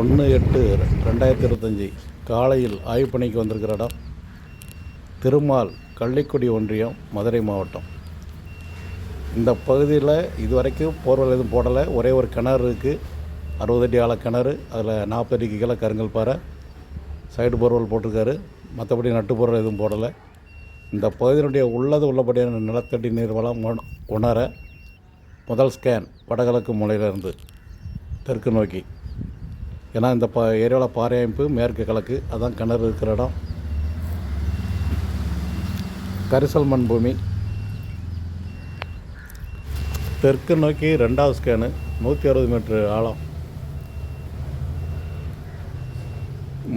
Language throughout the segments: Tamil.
ஒன்று எட்டு ரெண்டாயிரத்தி இருபத்தஞ்சி காலையில் ஆய்வு பணிக்கு வந்திருக்கிற இடம் திருமால் கள்ளிக்குடி ஒன்றியம் மதுரை மாவட்டம். இந்த பகுதியில் இதுவரைக்கும் போர்வல் எதுவும் போடலை. ஒரே ஒரு கிணறு இருக்குது அறுபது அடி ஆழ கிணறு. அதில் நாற்பது அடிக்கு கீழே கருங்கல் பாறை. சைடு போர்வல் போட்டிருக்காரு. மற்றபடி நட்டு போர்வல் எதுவும் போடலை. இந்த பகுதியினுடைய உள்ளது உள்ளபடியான நிலத்தடி நீர்வளம் உணர முதல் ஸ்கேன் வடகிழக்கு மூலையிலிருந்து தெற்கு நோக்கி. ஏன்னா இந்த பா ஏரியாவில் பாறை அமைப்பு மேற்கு கிழக்கு அதான் கிணறு இருக்கிற இடம். கரிசல் மண் பூமி. தெற்கு நோக்கி ரெண்டாவது ஸ்கேனு நூற்றி அறுபது மீட்ரு ஆழம்.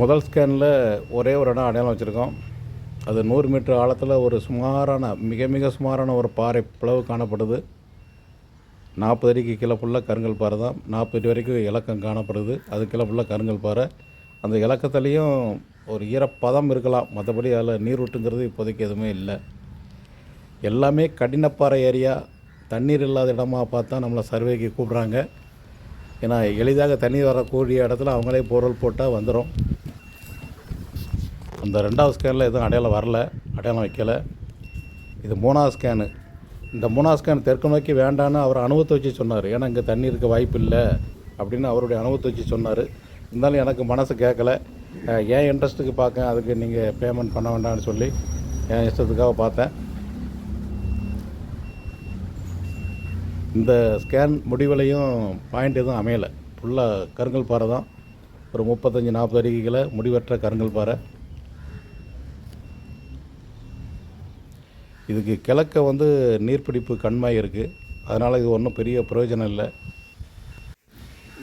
முதல் ஸ்கேனில் ஒரே ஒரு இடம் அடையாளம் வச்சுருக்கோம். அது நூறு மீட்டர் ஆழத்தில் ஒரு சுமாரான மிக மிக சுமாரான ஒரு பாறை பிளவு காணப்படுது. நாற்பது அடிக்கு கீழே ஃபுல்லாக கருங்கல் பாறை தான். நாற்பது அடி வரைக்கும் இலக்கம் காணப்படுது. அது கீழே ஃபுல்லாக கருங்கல் பாறை. அந்த இலக்கத்துலேயும் ஒரு ஈரப்பதம் இருக்கலாம். மற்றபடி அதில் நீரூட்டுங்கிறது இப்போதைக்கு எதுவுமே இல்லை. எல்லாமே கடினப்பாறை ஏரியா. தண்ணீர் இல்லாத இடமா பார்த்தா நம்மளை சர்வேக்கு கூப்பிட்றாங்க. ஏன்னா எளிதாக தண்ணீர் வரக்கூடிய இடத்துல அவங்களே பொருள் போட்டால் வந்துடும் அந்த ரெண்டாவது ஸ்கேனில் எதுவும் அடையாளம் வரல. அடையாளம் வைக்கலை. இது மூணாவது ஸ்கேனு இந்த மூணாவது ஸ்கேன் தெற்கு நோக்கி வேண்டான்னு அவர் அனுபவத்தை வச்சு சொன்னார். ஏன்னா இங்கே தண்ணி இருக்க வாய்ப்பு இல்லை அப்படின்னு அவருடைய அனுபவத்தை வச்சு சொன்னார். இருந்தாலும் எனக்கு மனசு கேட்கல ஏன் இன்ட்ரெஸ்ட்டுக்கு பார்க்க அதுக்கு நீங்கள் பேமெண்ட் பண்ண வேண்டாம்னு சொல்லி என் இஷ்டத்துக்காக பார்த்தேன். இந்த ஸ்கேன் முடிவுலையும் பாயிண்ட் எதுவும் அமையலை. ஃபுல்லாக கருங்கல் பாறை தான். ஒரு முப்பத்தஞ்சு நாற்பது அடிகளை முடிவற்ற கருங்கல் பாறை. இதுக்கு கிழக்க வந்து நீர்பிடிப்பு கண்மாய் இருக்குது அதனால் இது ஒன்றும் பெரிய பிரயோஜனம் இல்லை.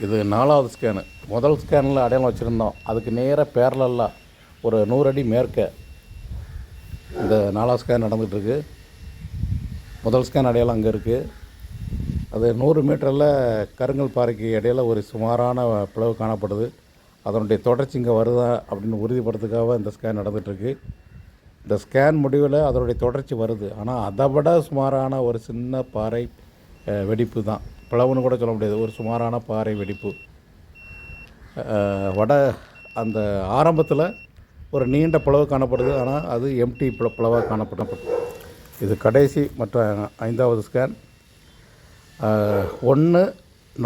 இது நாலாவது ஸ்கேனு முதல் ஸ்கேனில் அடையாளம் வச்சுருந்தோம். அதுக்கு நேராக பேரலெல்லாம் ஒரு நூறு அடி மேற்க இந்த நாலாவது ஸ்கேன் நடந்துகிட்ருக்கு முதல் ஸ்கேன் அடையாளம் அங்கே இருக்குது அது நூறு மீட்டரில் கருங்கல் பாறைக்கு இடையில ஒரு சுமாரான பிளவு காணப்படுது. அதனுடைய தொடர்ச்சி இங்கே வருதா அப்படின்னு உறுதிப்படுத்துக்காக இந்த ஸ்கேன் நடந்துகிட்ருக்கு இந்த ஸ்கேன் முடிவில் அதனுடைய தொடர்ச்சி வருது. ஆனால் அதை விட சுமாரான ஒரு சின்ன பாறை வெடிப்பு தான். பிளவுன்னு கூட சொல்ல முடியாது. ஒரு சுமாரான பாறை வெடிப்பு. வட அந்த ஆரம்பத்தில் ஒரு நீண்ட பிளவு காணப்படுது. ஆனால் அது எம்டி பிள பிளவாக காணப்படும் இது கடைசி மற்ற ஐந்தாவது ஸ்கேன் ஒன்று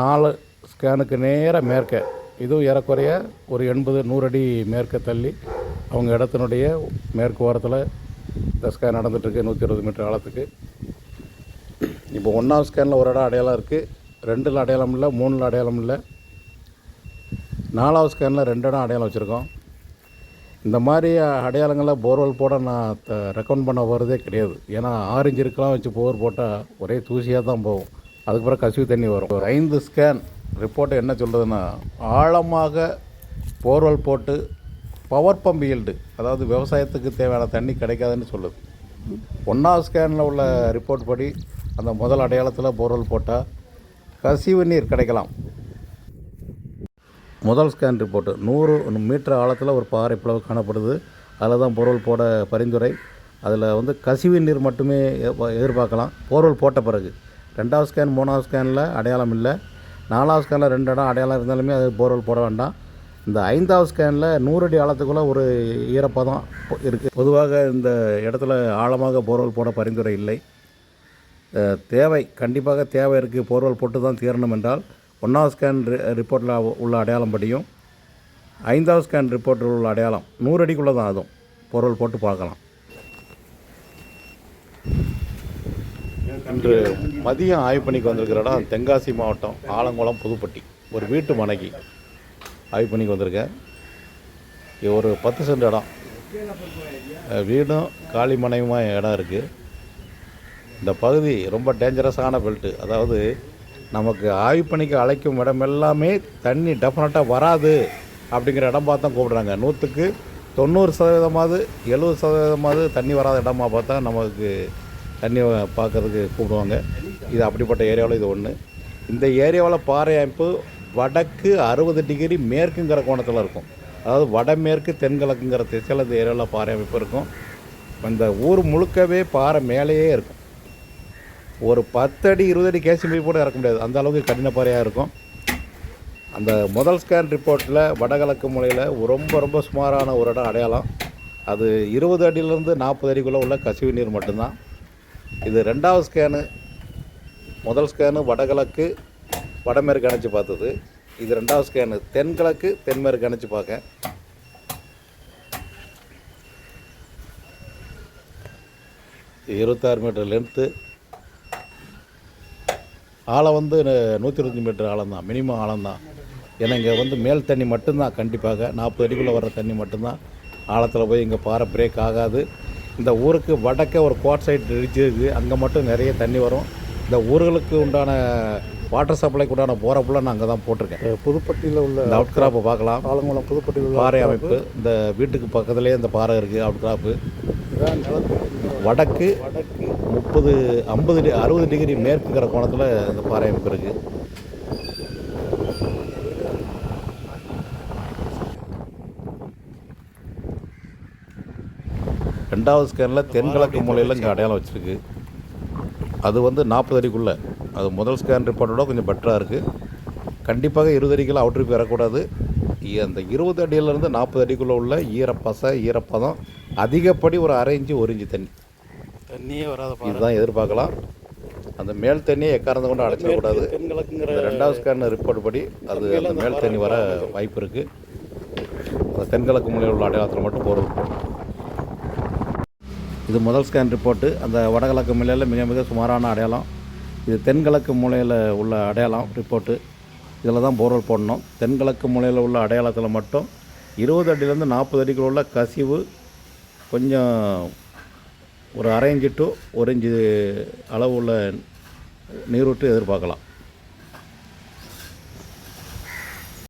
நாலு ஸ்கேனுக்கு நேராக மேற்க. இதுவும் ஏறக்குறைய ஒரு எண்பது நூறு அடி மேற்க தள்ளி அவங்க இடத்தினுடைய மேற்கு ஓரத்தில் இந்த ஸ்கேன் நடந்துகிட்ருக்கு நூற்றி இருபது மீட்டர் ஆழத்துக்கு. இப்போ ஒன்றாவது ஸ்கேனில் ஒரு இடம் அடையாளம் இருக்குது ரெண்டில் அடையாளம் இல்லை மூணில் அடையாளம் இல்லை. நாலாவது ஸ்கேனில் ரெண்டு இடம் அடையாளம் வச்சுருக்கோம். இந்த மாதிரி அடையாளங்களை போர்வெல் போட நான் ரெக்கமெண்ட் பண்ண போகிறதே கிடையாது. ஏன்னா ஆரஞ்சு இருக்கலாம் வச்சு போர் போட்டால் ஒரே தூசியாக தான் போகும். அதுக்கப்புறம் கசிவு தண்ணி வரும். ஒரு ஐந்து ஸ்கேன் ரிப்போர்ட் என்ன சொல்கிறதுன்னா ஆழமாக போர்வெல் போட்டு பவர் பம்ப் ஈல்டு. அதாவது விவசாயத்துக்கு தேவையான தண்ணி கிடைக்காதுன்னு சொல்லுது. ஒன்றாவது ஸ்கேனில் உள்ள ரிப்போர்ட் படி அந்த முதல் அடையாளத்தில் போர்வெல் போட்டால் கசிவு நீர் கிடைக்கலாம். முதல் ஸ்கேன் ரிப்போர்ட்டு நூறு மீட்டர் ஆழத்தில் ஒரு பாறை பிளவு காணப்படுது. அதில் தான் போர்வெல் போட பரிந்துரை. அதில் வந்து கசிவு நீர் மட்டுமே எதிர்பார்க்கலாம். போர்வெல் போட்ட பிறகு. ரெண்டாவது ஸ்கேன் மூணாவது ஸ்கேனில் அடையாளம் இல்லை. நாலாவது ஸ்கேனில் ரெண்டு இடம் அடையாளம் இருந்தாலுமே அது போர்வெல் போட வேண்டாம். இந்த ஐந்தாவது ஸ்கேனில் நூறு அடி ஆழத்துக்குள்ளே ஒரு ஈரப்பதம் இருக்குது பொதுவாக இந்த இடத்துல ஆழமாக போர்வெல் போட பரிந்துரை இல்லை. தேவை கண்டிப்பாக தேவை இருக்குது போர்வெல் போட்டு தான் தீரணும் என்றால் ஒன்றாவது ஸ்கேன் ரிப்போர்ட்டில் உள்ள அடையாளம் படியும். ஐந்தாவது ஸ்கேன் ரிப்போர்ட்டில் உள்ள அடையாளம் நூறு அடிக்குள்ளே தான் அதுவும் போர்வெல் போட்டு பார்க்கலாம். இன்று மதியம் ஆய்வு பண்ணிக்கு வந்திருக்கிற இடம் தென்காசி மாவட்டம் ஆலங்குளம் புதுப்பட்டி. ஒரு வீட்டு மனைக்கு ஆய்வு பண்ணிக்கு வந்திருக்கேன். இது ஒரு பத்து சென்ட் இடம். வீடும் காலி இடம் இருக்குது இந்த பகுதி ரொம்ப டேஞ்சரஸான பெல்ட்டு அதாவது நமக்கு ஆய்வு பணிக்கு அழைக்கும் இடம் எல்லாமே தண்ணி டெஃபினட்டாக வராது அப்படிங்கிற இடம் பார்த்து தான் கூப்பிடுறாங்க. நூற்றுக்கு தொண்ணூறு சதவீதமாவது எழுபது சதவீதமாவது தண்ணி வராத இடமா பார்த்தா நமக்கு தண்ணி பார்க்கறதுக்கு கூப்பிடுவாங்க. இது அப்படிப்பட்ட ஏரியாவில் இது ஒன்று இந்த ஏரியாவில் பாறை அமைப்பு வடக்கு அறுபது டிகிரி மேற்குங்கிற கோணத்தில் இருக்கும். அதாவது வடமேற்கு தென்கிழக்குங்கிற திசையில் இந்த ஏரியாவில் பாறை அமைப்பு இருக்கும். அந்த ஊர் முழுக்கவே பாறை மேலேயே இருக்கும். ஒரு பத்து அடி இருபது அடி கேசிபி கூட இறக்க முடியாது. அந்த அளவுக்கு கடின பாறையாக இருக்கும். அந்த முதல் ஸ்கேன் ரிப்போர்ட்டில் வடகிழக்கு மூலையில் ரொம்ப ரொம்ப சுமாரான ஒரு இடம் அடையாளம். அது இருபது அடியிலேருந்து நாற்பது அடிக்குள்ளே உள்ள கசிவு நீர் மட்டும்தான். இது ரெண்டாவது ஸ்கேனு முதல் ஸ்கேனு வடகிழக்கு வடமேற்கு அணைச்சி பார்த்தது. இது ரெண்டாவது ஸ்கேனு தென்கிழக்கு தென்மேற்கு அணைச்சி பார்க்க. இருபத்தாறு மீட்டர் லென்த்து ஆழம் வந்து நூற்றி இருபத்தஞ்சி மீட்டர் ஆழம் தான் மினிமம் ஆழம் தான் ஏன்னா இங்கே வந்து மேல் தண்ணி மட்டும்தான் கண்டிப்பாக. நாற்பது அடிக்குள்ளே வர்ற தண்ணி மட்டும்தான். ஆழத்தில் போய் இங்கே பாறை பிரேக் ஆகாது. இந்த ஊருக்கு வடக்கே ஒரு கோட் சைட் ரிட்ஜ் இருக்குது அங்கே மட்டும் நிறைய தண்ணி வரும். இந்த ஊர்களுக்கு உண்டான வாட்டர் சப்ளைக்கு உண்டான போகிற ஃபுல்லாக நான் அங்கே தான் போட்டிருக்கேன். புதுப்பட்டியில் உள்ள இந்த அவுட் கிராப்பை பார்க்கலாம். ஆலங்குளம் புதுப்பட்டியில் உள்ள பாறை அமைப்பு இந்த வீட்டுக்கு பக்கத்துலேயே இந்த பாறை இருக்குது அவுட் கிராப்பு இதான் நிலத்தடி. வடக்கு வடக்கு. முப்பது ஐம்பது டி அறுபது டிகிரி மேற்குங்கிற கோணத்தில் இந்த பாறை அமைப்பு இருக்குது ரெண்டாவது ஸ்கேனில் தென்கிழக்கு மூலையில் இங்கே அடையாளம் வச்சுருக்கு. அது வந்து நாற்பது அடிக்குள்ளே. அது முதல் ஸ்கேன் ரிப்போர்ட்டோட கொஞ்சம் பெட்டராக இருக்குது கண்டிப்பாக இருபது அடிக்குள்ள அவுட்ருக்கு வரக்கூடாது. அந்த இருபது அடியிலேருந்து நாற்பது அடிக்குள்ளே உள்ள ஈரப்பசை ஈரப்பதம் அதிகப்படி ஒரு அரை இன்ச்சு ஒரு இன்ச்சு தண்ணி. தண்ணியே வராத இதுதான் எதிர்பார்க்கலாம். அந்த மேல் தண்ணியை எக்காரந்த கொண்டு அடைச்சிடக்கூடாது ரெண்டாவது ஸ்கேன் ரிப்போர்ட் படி அது அந்த மேல் தண்ணி வர வாய்ப்பு இருக்குது அந்த தென்கிழக்கு மூலையில் உள்ள அடையாளத்தில் மட்டும் போகிறது இது முதல் ஸ்கேன் ரிப்போர்ட்டு அந்த வடகிழக்கு மூலையில் மிக மிக சுமாரான அடையாளம். இது தென்கிழக்கு மூலையில் உள்ள அடையாளம் ரிப்போர்ட்டு இதில் தான் போர்வெல் போடணும். தென்கிழக்கு மூலையில் உள்ள அடையாளத்தில் மட்டும் இருபது அடியிலேருந்து நாற்பது அடிக்குள்ள உள்ள கசிவு கொஞ்சம் ஒரு அரை இன்ச்சு டு ஒரு இன்ச்சு அளவு உள்ள நீரூற்று எதிர்பார்க்கலாம்.